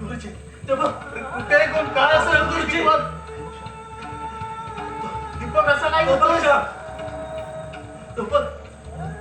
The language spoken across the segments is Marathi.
गुरुजी ते बघ कोण काय असं गुरुजी. दीपक दीपक असं तो बघ करतोय का? तो बघ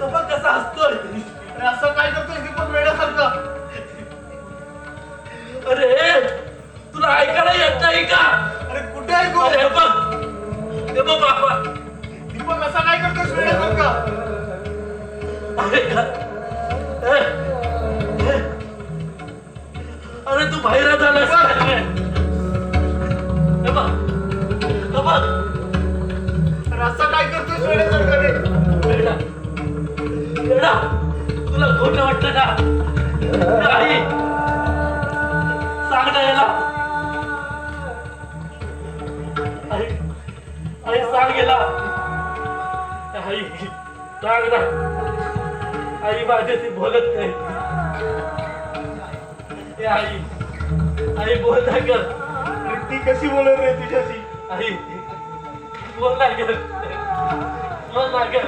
तो बघ कसा हसतोय? अरे असं काय करतोय दीपक वेड्यासारखं? अरे तुला ऐकायला येत नाही का? अरे कुठे तू अरे हे बघ. हे बघ बाबा. दीपक असं काय करतोय वेड्यासारखं? अरे. अरे तू बाहेर अरे असं काय बेटा तुला खोटं वाटतं का? आई. सांग ना याला. आई. आई सांग याला. आई सांग ना. आई माझ्याशी बोलत नाही. ए, आई. आई बोल ना ग. ती कशी बोलत रे तुझ्याशी? आई बोल ना ग. बोल ना ग.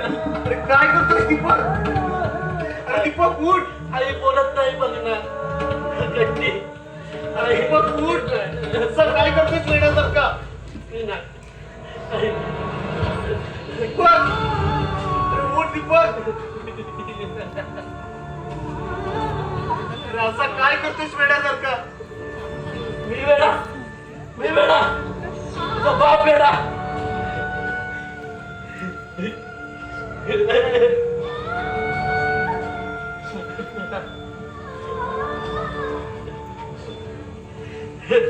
अरे काय करतोय दीपक? अरे दीपक उठ. आई बोलत नाही बघ ना. गट्टी. अरे दीपक उठ. असं काय करतोय वेड्यासारखा आई. दीपक. अरे उठ दीपक. असं काय करतोस वेड्यासारखा? मी वेडा? मी वेडा? तुझा बाप वेडा?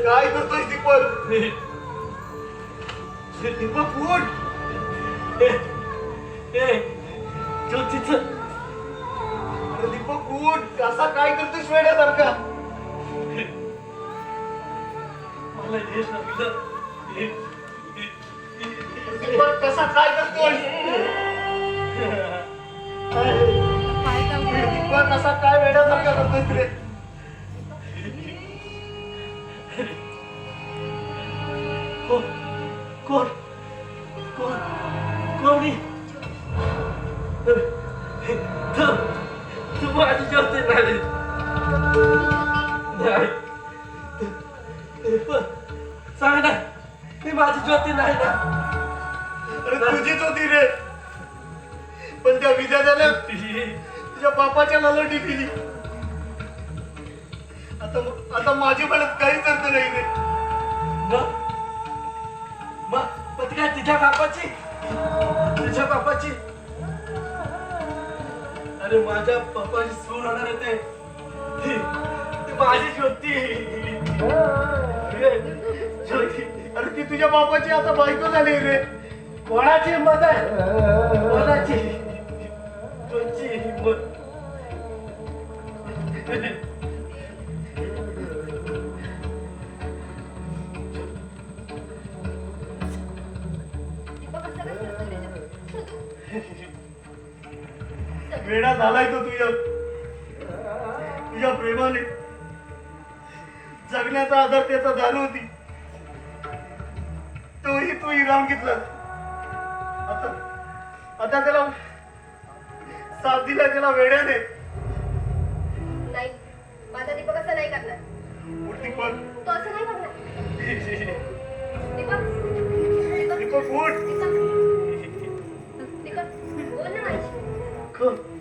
काय करतोय दीपक? दीपक उठ! तिथं अरे दीपक उठ असा काय करतोय वेड्यासारखा? मला हे सांगितलं दीपक कसा काय करतोय? दीपक असा काय वेड्यासारखा करतोय रे? बापाच्या ललटी केली. आता आता माझी म्हणत काहीच अर्थ नाही रे. मग? मग मग ती काय तुझ्या बापाची? तुझ्या बापाची? अरे माझ्या बापाची सून होणार ते. ती ती माझी ज्योती. ज्योती अरे ती तुझ्या बापाची आता बायको झाली रे. कोणाची आहे कोणाची? तो तुझ्या तुझ्या प्रेमाने. जगण्याचा आधार त्याचा दारू होती. तोही तू हिरावून घेतला. आता आता त्याला साथ दिला त्याला वेड्याने. नाही. माझा दीपक असं नाही करणार. दीपक? तो असं नाही करणार. दीपक. दीपक दीपक उठ दीपक. दीपक. बोल ना माझी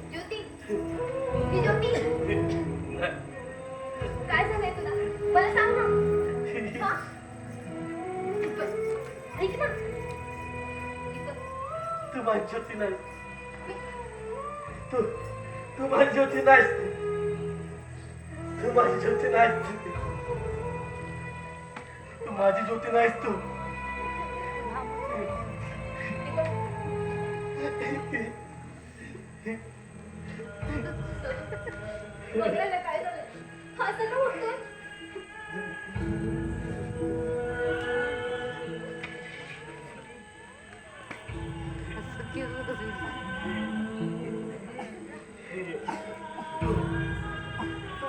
तू माझी ज्योती नाही तू तू माझी ज्योती नाहीस. तू माझी ज्योती नाहीस तू माझी ज्योती नाहीस तू. काय झालं?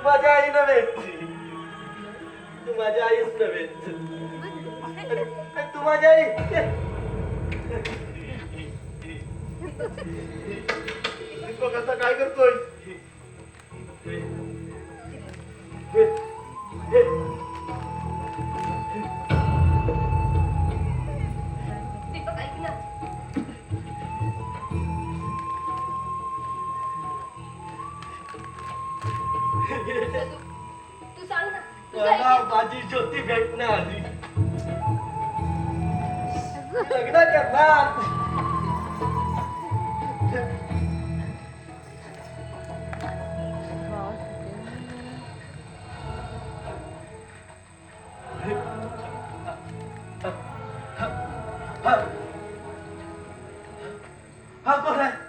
माझ्या तू आई नव्हे. तू माझ्या आईच नव्हे. तू माझ्या आई. दीपक हा कोण आहे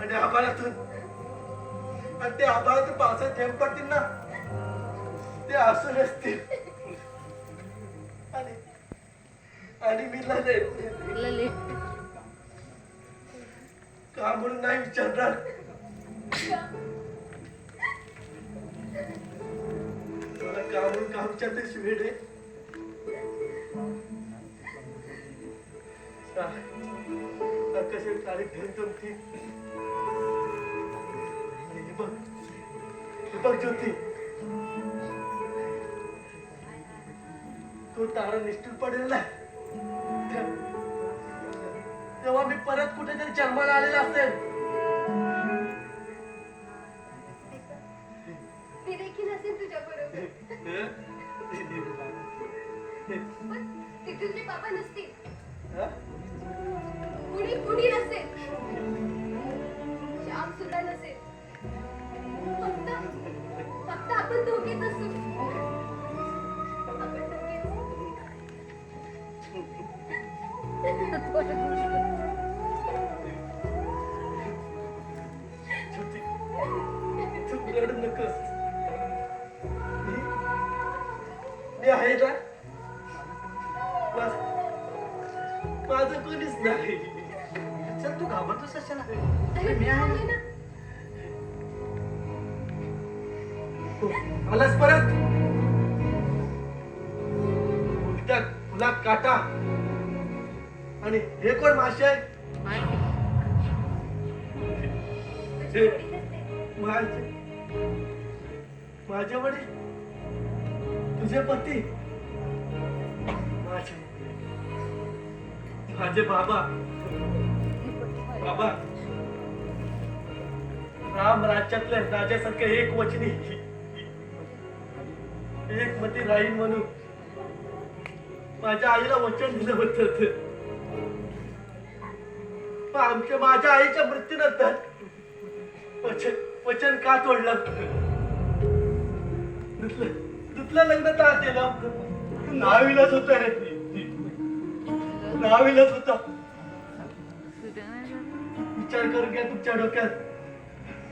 आणि- आभाळातून आणि ते आभाळातून पावसात थेंब पडतील ना? ते असू नसतील आणि आणि मी लढेन का म्हणून नाही विचारणार? मला का म्हणून का विचारते शिवेडे बघ ज्योती तो तारा निष्ठून पडेल ना तेव्हा मी परत कुठेतरी जन्माला आलेला असेल. मी देखील असेल तुझ्या बरोबर. पण बाबा नसतील कुणी कुणी नसेल. रडू नकोस मी आहे ना माझं कोणीच नाही. चल तू घाबरतोस मी आहे. ना हो, आलास परत? उलट्या फुलात काटा. आणि हे कोण मासे आहे नसते माझे वडील तुझे पती. माझे माझे बाबा. बाबा. राम राज्यातले राजासारखे एक वचनी. एक मती राहील म्हणून. माझ्या आईला वचन दिलं होत आमच्या माझ्या आईच्या मृत्यूनंतर वचन वचन का तोडलं? दुसलं. लग्न का केलं नाविलाच होत रे. नाविलाच होता. विचार करून घ्या तुमच्या डोक्यात.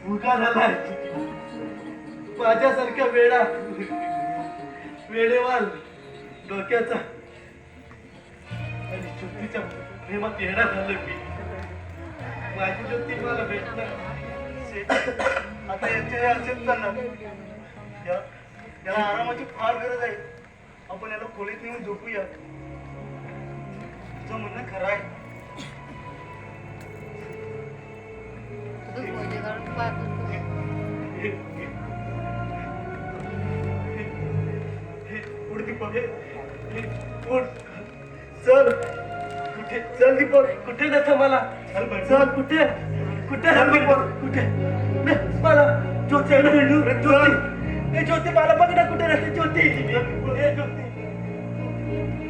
भुका झालाय माझ्यासारख्या वेळा वेळेवाल डोक्याचा. आणि ज्योतीच्या प्रेमात येणार झालं मी. माझी ज्योती मला भेटणार. आता यांच्या हे चालणार या- याला आरामाची फार गरज आहे. आपण याला खोलीत नेऊन झोपूया. तुझं म्हणणं खरं आहे. चल. कुठे? चल दीपक. कुठे जातं मला? चल कुठे? कुठे. कुठे? मला ज्योती ज्योती. ए ज्योती मला बघ ना कुठे राहते ज्योती. ज्योती.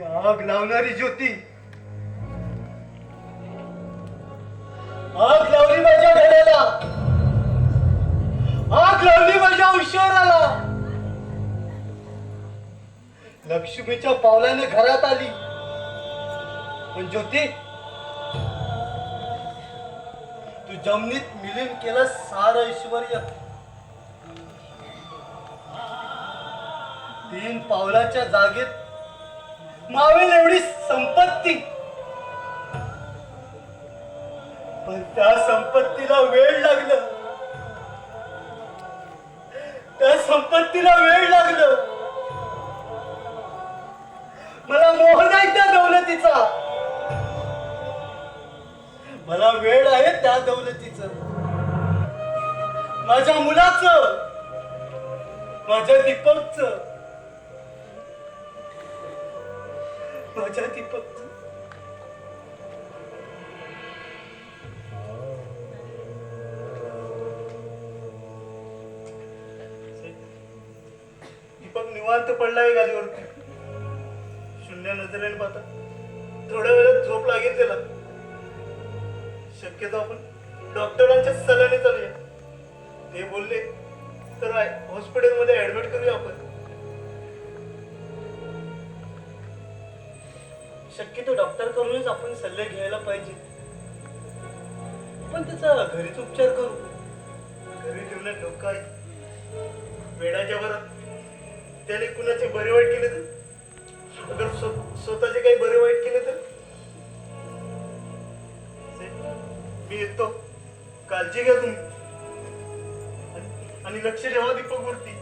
आग लावणारी ज्योती. आग लावली माझ्या घराला. आग लावली माझ्या उशिराला. लक्ष्मीच्या पावलाने घरात आली. पण ज्योती तू जमिनीत मिलीन केलं सार ऐश्वर तीन पावलाच्या जागेत मावेल एवढी संपत्ती. पण त्या संपत्तीला वेळ लागलं. त्या संपत्तीला वेळ लागलं. मला मोह नाही त्या दौलतीचा. मला वेळ आहे त्या दौलतीचं. माझ्या मुलाचं. माझ्या दीपकचं. माझ्या दीपक. दीपक निवांत पडलाय गादीवरती शून्य नजरेने पाहता. थोड्या वेळात झोप लागेल त्याला. शक्यतो आपण डॉक्टरांच्या सल्ल्याने चालूया. ते बोलले तर हॉस्पिटलमध्ये ऍडमिट करूया आपण. शक्यतो डॉक्टरकडूनच आपण सल्ले घ्यायला पाहिजे. पण त्याचा घरीच उपचार करू. घरी ठेवण्यात डोकं आहे वेडाच्या भरात त्याने कुणाचे बरे वाईट केले तर? अगर स्वतःचे काही बरे वाईट केले तर? मी येतो. काळजी घ्या तुम्ही. आणि- आणि लक्ष ठेवा दीपक वरती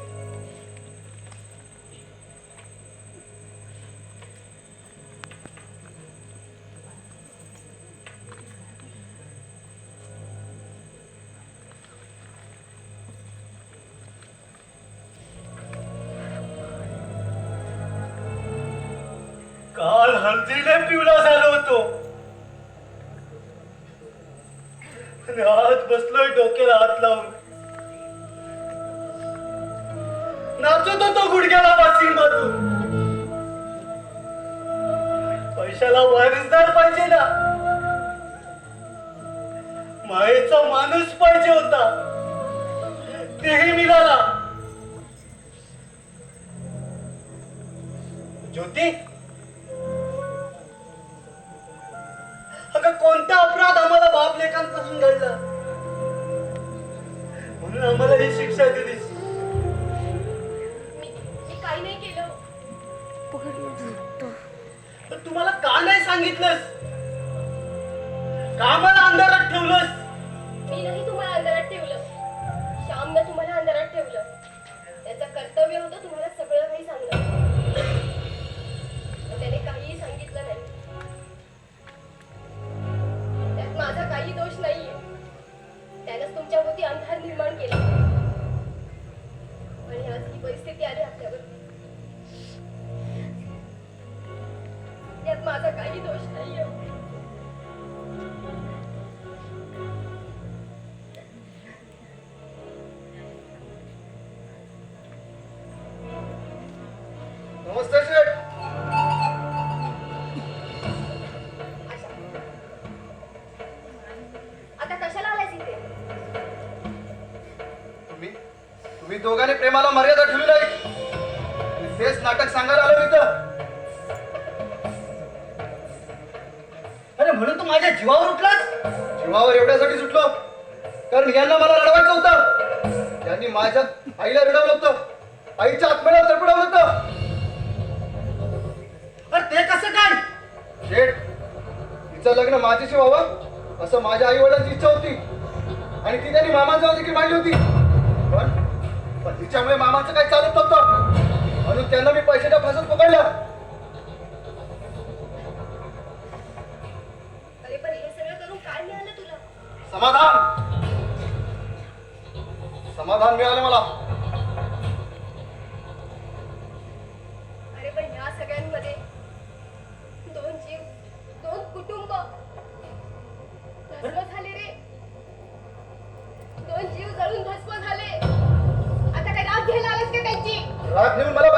काल हंतीने झालो होतो. आणि आज बसलोय डोक्याला हात लावून. नाचत होतो गुडघ्याला पासिंग मधून. पैशाला वारसदार पाहिजे ना. मायेचा माणूस पाहिजे होता. तेही मिळाला. ज्योती अगं कोणता अपराध आम्हाला बाप लेखांपासून घडला म्हणून आम्हाला ही शिक्षा दिलीस मी मी काही नाही केलं. पण तुम्हाला का नाही सांगितलंस? का आम्हाला अंधारात ठेवलंस? मी नाही त्यात माझा काही दोष नाहीये नमस्ते शेठ आशा. आता कशाला आलायस इथे तुम्ही तुम्ही दोघांनी प्रेमाला मर्यादा त्याच्या आत्म्याला तडपडवलं होतं. अरे ते कसं काय? शेठ तिचं लग्न माझ्याशी व्हावं असं माझ्या आई वडिलांची इच्छा होती. आणि ती त्यांनी मामाजवळ देखील मांडली होती. पण पतीच्यामुळे मामाचं काय चालत नव्हतं. म्हणून त्यांना मी पैशाच्या फासात पकडलं समाधान. समाधान मिळालं मला. रात घेऊन मला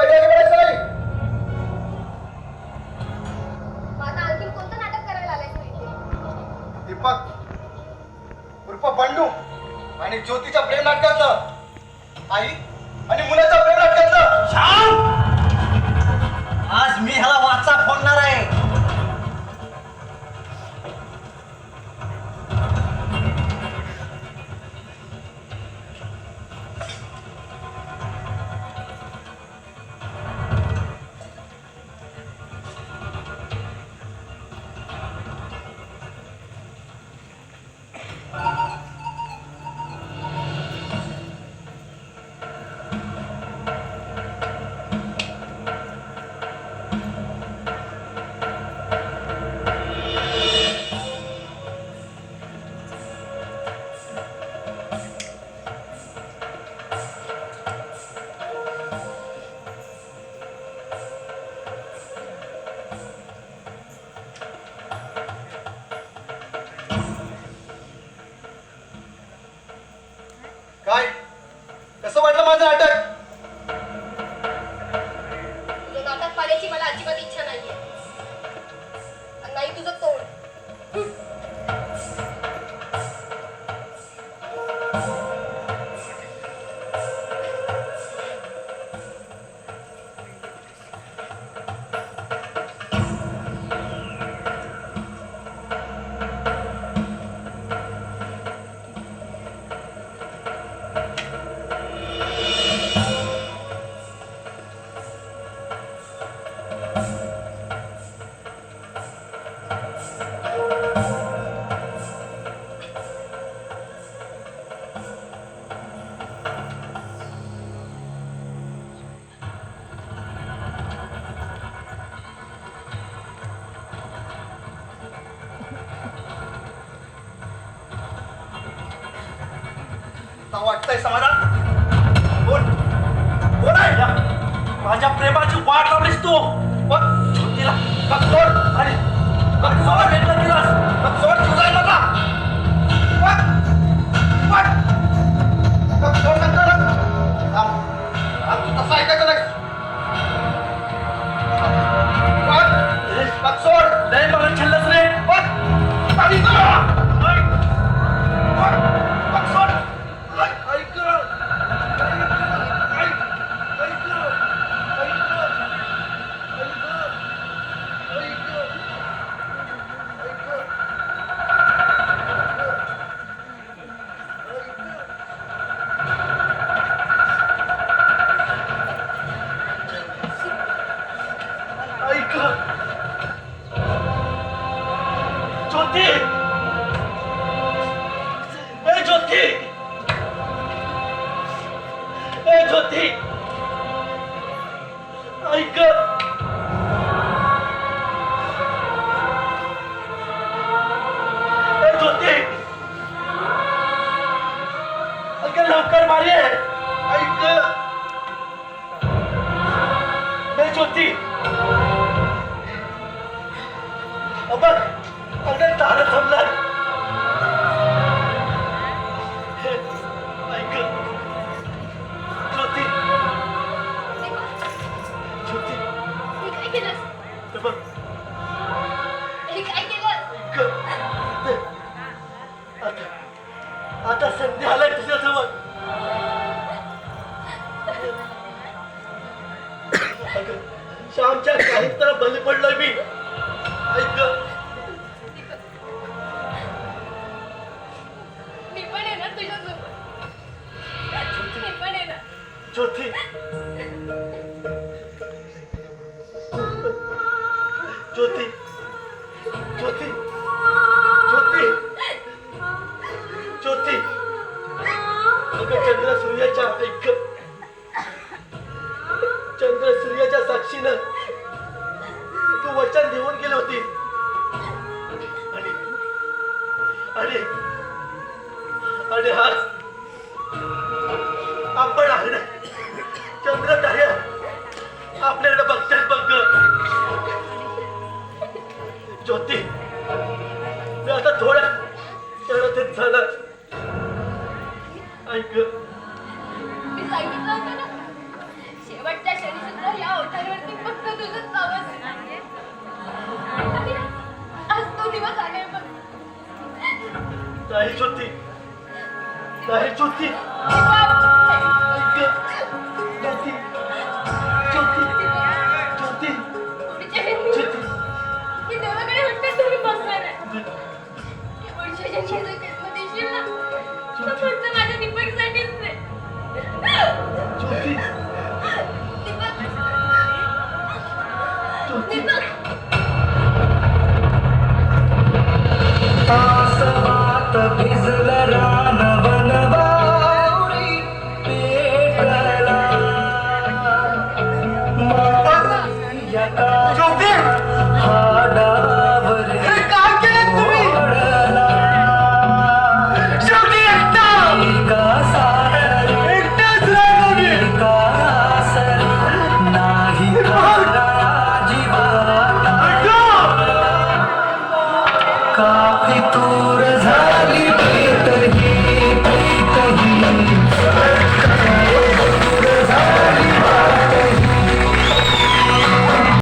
वाटतंय समाधान? बोल बोल आहे? माझ्या प्रेमाची वाट लावलीस तू. पण भेटलं तिलास. बघतोर तुझा नका तसा ऐकायचं नाही 进 ज्योती ज्योती ज्योती क्षणातच झालं. ऐक. मी सांगितलं होतं ना शेवटच्या या ओठांवरती फक्त तुझंच नाव असेल आज तो दिवस आलाय बघ. नाही ज्योती. नाही ज्योती.